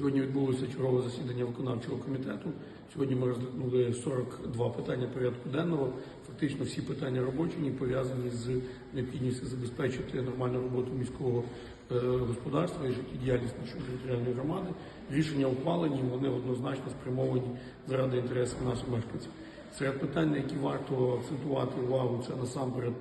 Сьогодні відбулося чергове засідання виконавчого комітету. Сьогодні ми розглянули 42 питання порядку денного. Фактично всі питання робочі, пов'язані з необхідністю забезпечити нормальну роботу міського е, господарства і життєдіяльність нашої територіальної громади. Рішення ухвалені, вони однозначно спрямовані заради інтересів наших мешканців. Серед питань, які варто акцентувати увагу, це насамперед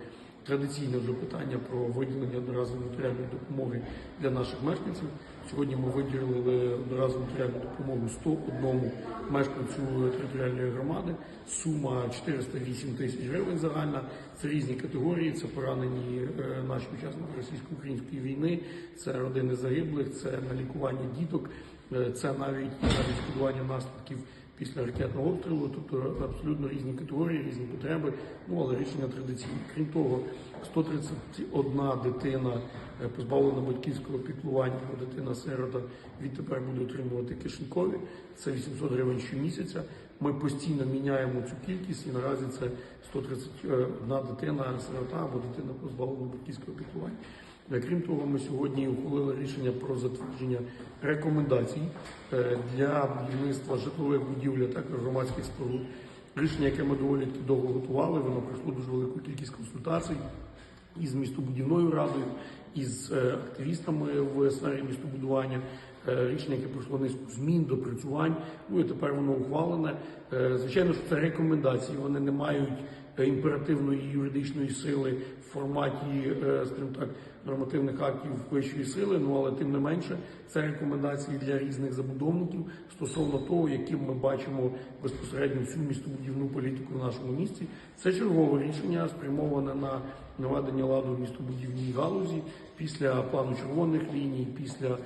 традиційне вже питання про виділення одноразової матеріальної допомоги для наших мешканців. Сьогодні ми виділили одноразову матеріальну допомогу 101 мешканцю територіальної громади. Сума 408 тисяч гривень загальна. Це різні категорії. Це поранені е, наші учасники російсько-української війни, це родини загиблих, це на лікування діток, е, це навіть на відшкодування наслідків після ракетного обстрілу, тобто абсолютно різні категорії, різні потреби. Ну але рішення традиційне. Крім того, 131 дитина е, позбавлена батьківського піклування, дитина сирота відтепер буде отримувати кишенькові. Це 800 гривень щомісяця. Ми постійно міняємо цю кількість і наразі це 131 дитина сирота або дитина позбавлена батьківського піклування. Е, Крім того, ми сьогодні ухвалили рішення про затвердження рекомендацій е, для будівництва житлових будівель, а також громадських споруд. Рішення, яке ми доволі довго готували, воно пройшло дуже велику кількість консультацій із містобудівною радою, із е, активістами в сфері містобудування. Е, Рішення, яке пройшло низку змін, допрацювань. Ну і тепер воно ухвалене. Е, Звичайно, що це рекомендації. Вони не мають е, імперативної юридичної сили в форматі, скажімо так, нормативних актів вищої сили. Ну але тим не менше, це рекомендації для різних забудовників стосовно того, яким ми бачимо безпосередньо всю містобудівну політику в нашому місті. Це чергове рішення спрямоване на наведення ладу в містобудівній галузі після плану червоних ліній, після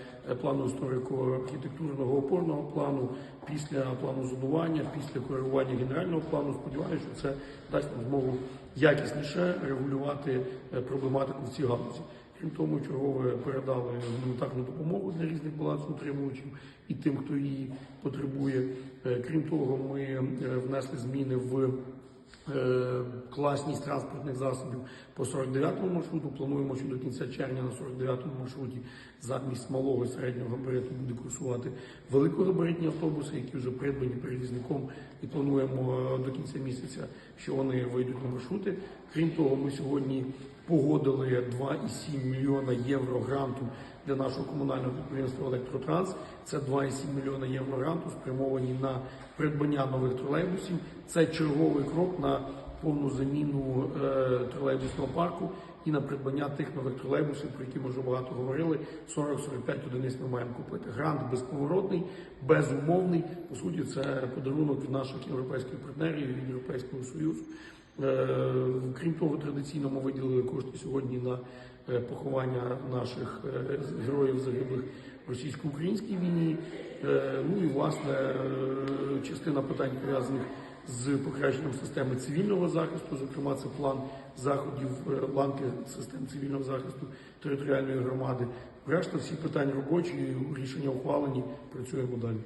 плану історико-архітектурного опорного плану, після плану зонування, після коригування генерального плану. Сподіваюся, що це дасть нам змогу якісніше регулювати е, проблематику в цій галузі. Крім того, чергове передали гуманітарну допомогу для різних балансоутримувачів і тим, хто її потребує. Е, Крім того, ми е, внесли зміни в класність транспортних засобів по 49-му маршруту. Плануємо, що до кінця червня на 49-му маршруті замість малого і середнього габариту буде курсувати великогабаритні автобуси, які вже придбані перевізником, і плануємо е, до кінця місяця, що вони вийдуть на маршрути. Крім того, ми сьогодні погодили 2,7 мільйона євро гранту для нашого комунального підприємства Електротранс. Це 2,7 мільйона євро гранту спрямовані на придбання нових тролейбусів. Це черговий крок на повну заміну е, тролейбусного парку і на придбання тих нових тролейбусів, про які ми вже багато говорили. 40-45 одиниць ми маємо купити. Грант безповоротний, безумовний. По суті, це подарунок від наших європейських партнерів від Європейського Союзу. Е, Крім того, традиційно ми виділили кошти сьогодні на е, поховання наших е, героїв загиблих в російсько-українській війні. Ну і власне частина питань пов'язаних з покращенням системи цивільного захисту, зокрема, це план заходів ланки систем цивільного захисту територіальної громади. Решта всі питання робочі, рішення ухвалені. Працюємо далі.